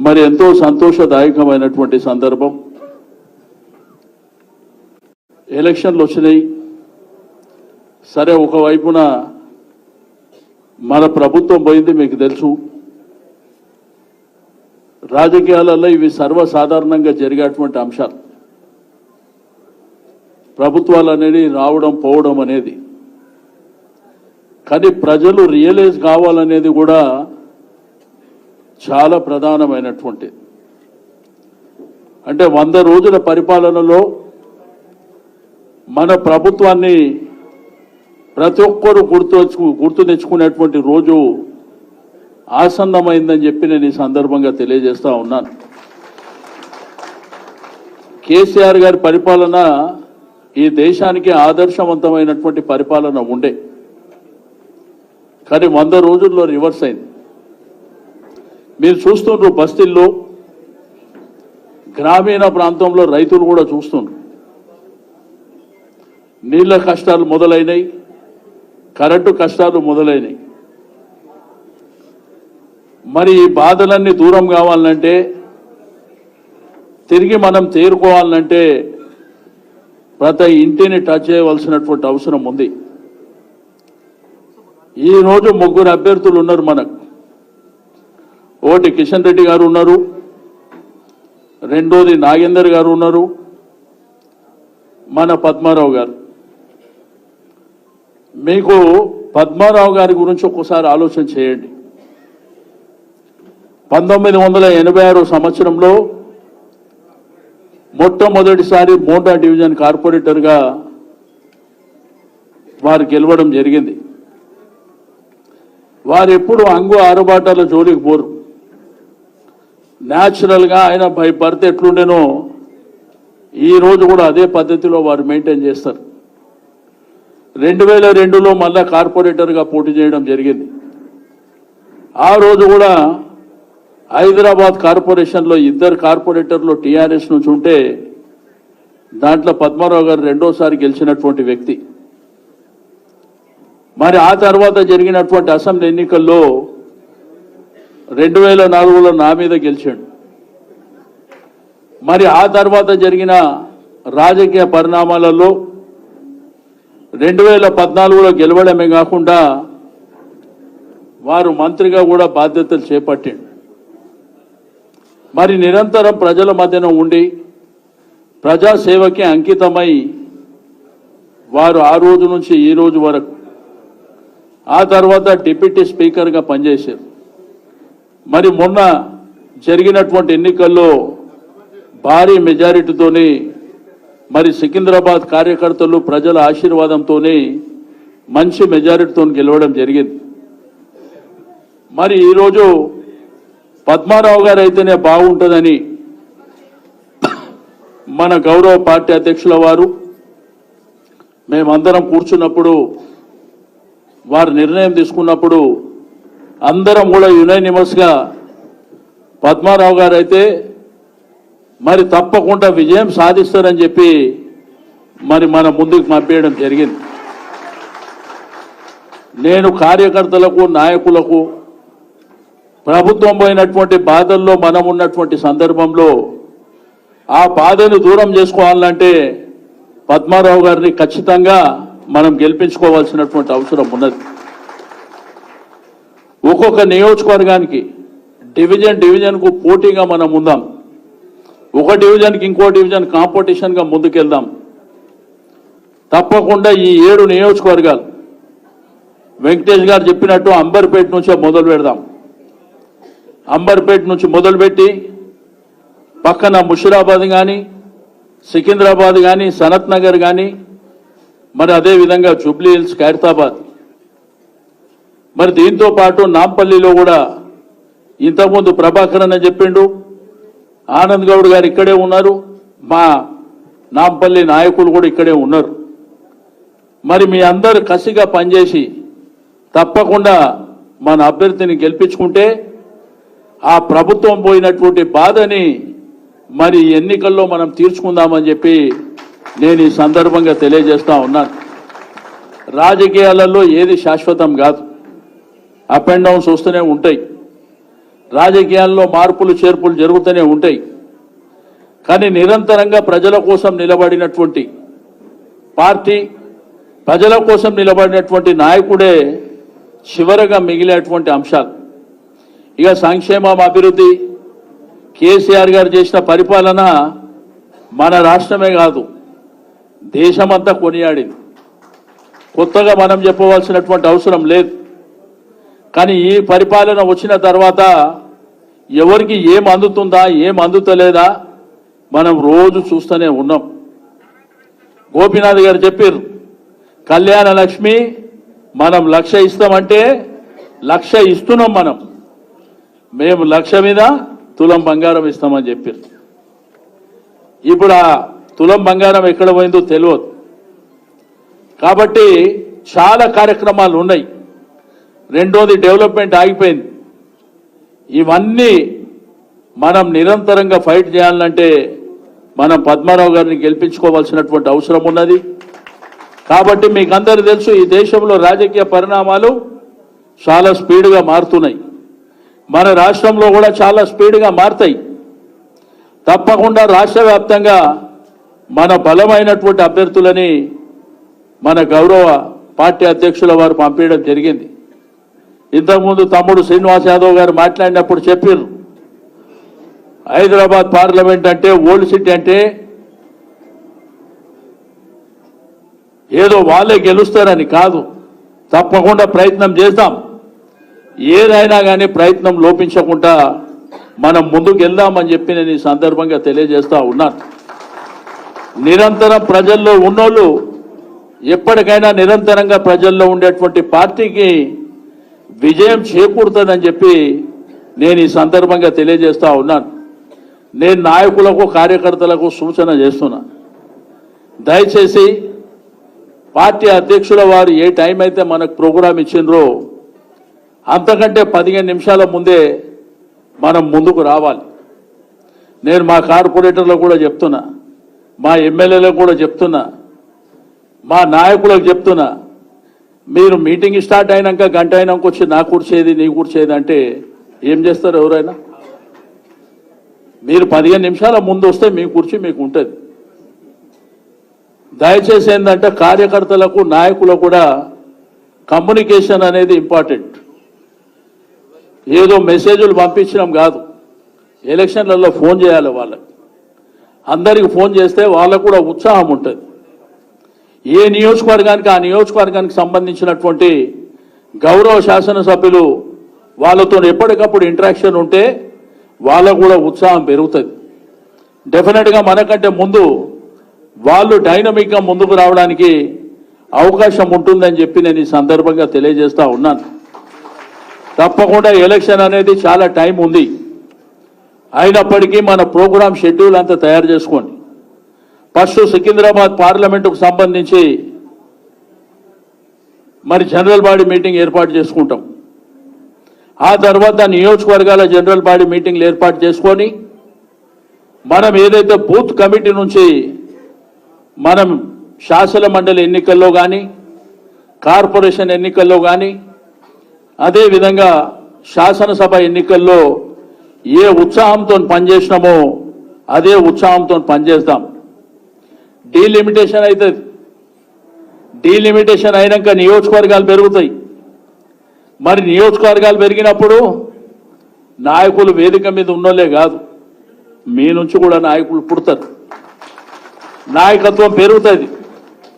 మరి ఎంతో సంతోషదాయకమైనటువంటి సందర్భం. ఎలక్షన్లు వచ్చినాయి. సరే ఒకవైపున మన ప్రభుత్వం పోయింది మీకు తెలుసు. రాజకీయాలలో ఇవి సర్వసాధారణంగా జరిగేటువంటి అంశాలు. ప్రభుత్వాలు అనేది రావడం పోవడం అనేది. కానీ ప్రజలు రియలైజ్ కావాలనేది కూడా చాలా ప్రధానమైనటువంటి. అంటే వంద రోజుల పరిపాలనలో మన ప్రభుత్వాన్ని ప్రతి ఒక్కరూ గుర్తు గుర్తు తెచ్చుకునేటువంటి రోజు ఆసన్నమైందని చెప్పి నేను ఈ సందర్భంగా తెలియజేస్తా ఉన్నాను. కేసీఆర్ గారి పరిపాలన ఈ దేశానికి ఆదర్శవంతమైనటువంటి పరిపాలన ఉండే. కానీ వంద రోజుల్లో రివర్స్ అయింది. మీరు చూస్తుండ్రు బస్తీల్లో. గ్రామీణ ప్రాంతంలో రైతులు కూడా చూస్తుండ్రు. నీళ్ళ కష్టాలు మొదలైనవి కరెంటు కష్టాలు మొదలైనవి మరి ఈ బాధలన్నీ దూరం కావాలంటే తిరిగి మనం తేరుకోవాలంటే ప్రతి ఇంటిని టచ్ చేయవలసినటువంటి అవసరం ఉంది. ఈ రోజు ముగ్గురు అభ్యర్థులు ఉన్నారు మనకు. ఒకటి కిషన్ రెడ్డి గారు ఉన్నారు. రెండోది నాగేందర్ గారు ఉన్నారు. మన పద్మారావు గారు. మీకు పద్మారావు గారి గురించి ఒక్కసారి ఆలోచన చేయండి. పంతొమ్మిది వందల ఎనభై ఆరు సంవత్సరంలో మొట్టమొదటిసారి మోటా డివిజన్ కార్పొరేటర్గా వారు గెలవడం జరిగింది. వారు ఎప్పుడు అంగు ఆరుబాటాల జోలికి పోరు. న్యాచురల్గా ఆయన బై బర్త్ ఎట్లుండేనో ఈ రోజు కూడా అదే పద్ధతిలో వారు మెయింటైన్ చేస్తారు. రెండు వేల రెండులో మళ్ళా కార్పొరేటర్గా పోటీ చేయడం జరిగింది. ఆ రోజు కూడా హైదరాబాద్ కార్పొరేషన్లో ఇద్దరు కార్పొరేటర్లు టీఆర్ఎస్ నుంచి ఉంటే దాంట్లో పద్మారావు గారు రెండోసారి గెలిచినటువంటి వ్యక్తి. మరి ఆ తర్వాత జరిగినటువంటి అసెంబ్లీ ఎన్నికల్లో రెండు వేల నాలుగులో నా మీద గెలిచాడు. మరి ఆ తర్వాత జరిగిన రాజకీయ పరిణామాలలో రెండు వేల పద్నాలుగులో గెలవడమే కాకుండా వారు మంత్రిగా కూడా బాధ్యతలు చేపట్టిండు మరి నిరంతరం ప్రజల మధ్యన ఉండి ప్రజాసేవకి అంకితమై వారు ఆ రోజు నుంచి ఈ రోజు వరకు ఆ తర్వాత డిప్యూటీ స్పీకర్గా పనిచేశారు. మరి మొన్న జరిగినటువంటి ఎన్నికల్లో భారీ మెజారిటీతోని మరి సికింద్రాబాద్ కార్యకర్తలు ప్రజల ఆశీర్వాదంతోనే మంచి మెజారిటీతో గెలవడం జరిగింది. మరి ఈరోజు పద్మారావు గారు అయితేనే బాగుంటుందని మన గౌరవ పార్టీ అధ్యక్షుల వారు మేమందరం కూర్చున్నప్పుడు వారు నిర్ణయం తీసుకున్నప్పుడు అందరం కూడా యునైనిమస్గా పద్మారావు గారు అయితే మరి తప్పకుండా విజయం సాధిస్తారని చెప్పి మరి మన ముందుకు పంపేయడం జరిగింది. నేను కార్యకర్తలకు నాయకులకు ప్రభుత్వం పోయినటువంటి బాధల్లో మనం ఉన్నటువంటి సందర్భంలో ఆ బాధను దూరం చేసుకోవాలంటే పద్మారావు గారిని ఖచ్చితంగా మనం గెలిపించుకోవాల్సినటువంటి అవసరం ఉన్నది. ఒక్కొక్క నియోజకవర్గానికి డివిజన్ డివిజన్కు పోటీగా మనం ఉందాం. ఒక డివిజన్కి ఇంకో డివిజన్ కాంపిటీషన్గా ముందుకెళ్దాం. తప్పకుండా ఈ ఏడు నియోజకవర్గాలు వెంకటేష్ గారు చెప్పినట్టు అంబర్పేట నుంచే మొదలు పెడదాం. అంబర్పేట నుంచి మొదలుపెట్టి పక్కన ముషిరాబాద్ కానీ సికింద్రాబాద్ కానీ సనత్ నగర్ కానీ మరి అదే విధంగా జూబ్లీ హిల్స్ ఖైరతాబాద్ మరి దీంతో పాటు నాంపల్లిలో కూడా ఇంతకుముందు ప్రభాకర్ అని చెప్పిండు. ఆనంద్ గౌడ్ గారు ఇక్కడే ఉన్నారు. మా నాంపల్లి నాయకులు కూడా ఇక్కడే ఉన్నారు. మరి మీ అందరు కసిగా పనిచేసి తప్పకుండా మన అభ్యర్థిని గెలిపించుకుంటే ఆ ప్రభుత్వం పోయినటువంటి బాధని మరి ఎన్నికల్లో మనం తీర్చుకుందామని చెప్పి నేను ఈ సందర్భంగా తెలియజేస్తా ఉన్నాను. రాజకీయాలలో ఏది శాశ్వతం కాదు. అప్ అండ్ డౌన్స్ వస్తూనే ఉంటాయి. రాజకీయాల్లో మార్పులు చేర్పులు జరుగుతూనే ఉంటాయి. కానీ నిరంతరంగా ప్రజల కోసం నిలబడినటువంటి పార్టీ ప్రజల కోసం నిలబడినటువంటి నాయకుడే చివరగా మిగిలేటువంటి అంశాలు. ఇక సంక్షేమం అభివృద్ధి కేసీఆర్ గారు చేసిన పరిపాలన మన రాష్ట్రమే కాదు దేశమంతా కొనియాడింది. కొత్తగా మనం చెప్పవలసినటువంటి అవసరం లేదు. కానీ ఈ పరిపాలన వచ్చిన తర్వాత ఎవరికి ఏం అందుతుందా ఏం అందుతలేదా మనం రోజు చూస్తూనే ఉన్నాం. గోపీనాథ్ గారు చెప్పారు కళ్యాణ లక్ష్మి మనం లక్ష ఇస్తామంటే లక్ష ఇస్తున్నాం మనం. మేము లక్ష మీద తులం బంగారం ఇస్తామని చెప్పారు. ఇప్పుడు ఆ తులం బంగారం ఎక్కడ పోయిందో తెలియదు. కాబట్టి చాలా కార్యక్రమాలు ఉన్నాయి. రెండోది డెవలప్మెంట్ ఆగిపోయింది. ఇవన్నీ మనం నిరంతరంగా ఫైట్ చేయాలంటే మనం పద్మారావు గారిని గెలిపించుకోవాల్సినటువంటి అవసరం ఉన్నది. కాబట్టి మీకు అందరూ తెలుసు ఈ దేశంలో రాజకీయ పరిణామాలు చాలా స్పీడ్గా మారుతున్నాయి. మన రాష్ట్రంలో కూడా చాలా స్పీడ్గా మారుతాయి. తప్పకుండా రాష్ట్ర వ్యాప్తంగా మన బలమైనటువంటి అభ్యర్థులని మన గౌరవ పార్టీ అధ్యక్షుల వారు పంపించడం జరిగింది. ఇంతకుముందు తమ్ముడు శ్రీనివాస్ యాదవ్ గారు మాట్లాడినప్పుడు చెప్పారు హైదరాబాద్ పార్లమెంట్ అంటే ఓల్డ్ సిటీ అంటే ఏదో వాళ్ళే గెలుస్తారని కాదు తప్పకుండా ప్రయత్నం చేద్దాం ఏదైనా కానీ ప్రయత్నం లోపించకుండా మనం ముందుకు వెళ్దామని చెప్పి నేను ఈ సందర్భంగా తెలియజేస్తా ఉన్నాను. నిరంతరం ప్రజల్లో ఉన్నోళ్ళు ఎప్పటికైనా నిరంతరంగా ప్రజల్లో ఉండేటువంటి పార్టీకి విజయం చేకూరుతుందని చెప్పి నేను ఈ సందర్భంగా తెలియజేస్తూ ఉన్నాను. నేను నాయకులకు కార్యకర్తలకు సూచన చేస్తున్నా. దయచేసి పార్టీ అధ్యక్షుల వారు ఏ టైం అయితే మనకు ప్రోగ్రాం ఇచ్చిండ్రో అంతకంటే పదిహేను నిమిషాల ముందే మనం ముందుకు రావాలి. నేను మా కార్పొరేటర్లకు కూడా చెప్తున్నా మా ఎమ్మెల్యేలకు కూడా చెప్తున్నా మా నాయకులకు చెప్తున్నా మీరు మీటింగ్ స్టార్ట్ అయినాక గంట అయినాక వచ్చి నా కూర్చేది నీ కూర్చేది అంటే ఏం చేస్తారు ఎవరైనా? మీరు పదిహేను నిమిషాల ముందు వస్తే మీ కూర్చి మీకు ఉంటుంది. దయచేసి ఏంటంటే కార్యకర్తలకు నాయకులకు కూడా కమ్యూనికేషన్ అనేది ఇంపార్టెంట్ ఏదో మెసేజ్లు పంపించడం కాదు. ఎలక్షన్లలో ఫోన్ చేయాలి వాళ్ళకి. అందరికి ఫోన్ చేస్తే వాళ్ళకు కూడా ఉత్సాహం ఉంటుంది. ఏ నియోజకవర్గానికి ఆ నియోజకవర్గానికి సంబంధించినటువంటి గౌరవ శాసనసభ్యులు వాళ్ళతో ఎప్పటికప్పుడు ఇంటరాక్షన్ ఉంటే వాళ్ళకు కూడా ఉత్సాహం పెరుగుతుంది. డెఫినెట్గా మనకంటే ముందు వాళ్ళు డైనమిక్గా ముందుకు రావడానికి అవకాశం ఉంటుందని చెప్పి నేను ఈ సందర్భంగా తెలియజేస్తూ ఉన్నాను. తప్పకుండా ఎలక్షన్ అనేది చాలా టైం ఉంది. అయినప్పటికీ మన ప్రోగ్రామ్ షెడ్యూల్ అంతా తయారు చేసుకోండి. ఫస్ట్ సికింద్రాబాద్ పార్లమెంటుకు సంబంధించి మరి జనరల్ బాడీ మీటింగ్ ఏర్పాటు చేసుకుంటాం. ఆ తర్వాత నియోజకవర్గాల జనరల్ బాడీ మీటింగ్లు ఏర్పాటు చేసుకొని మనం ఏదైతే బూత్ కమిటీ నుంచి మనం శాసన మండలి ఎన్నికల్లో కానీ కార్పొరేషన్ ఎన్నికల్లో కానీ అదేవిధంగా శాసనసభ ఎన్నికల్లో ఏ ఉత్సాహంతో పనిచేసినామో అదే ఉత్సాహంతో పనిచేస్తాం. డీలిమిటేషన్ అవుతుంది డీలిమిటేషన్ అయినాక నియోజకవర్గాలు పెరుగుతాయి. మరి నియోజకవర్గాలు పెరిగినప్పుడు నాయకులు వేదిక మీద ఉన్నోలే కాదు. మీ నుంచి కూడా నాయకులు పుడతారు. నాయకత్వం పెరుగుతుంది.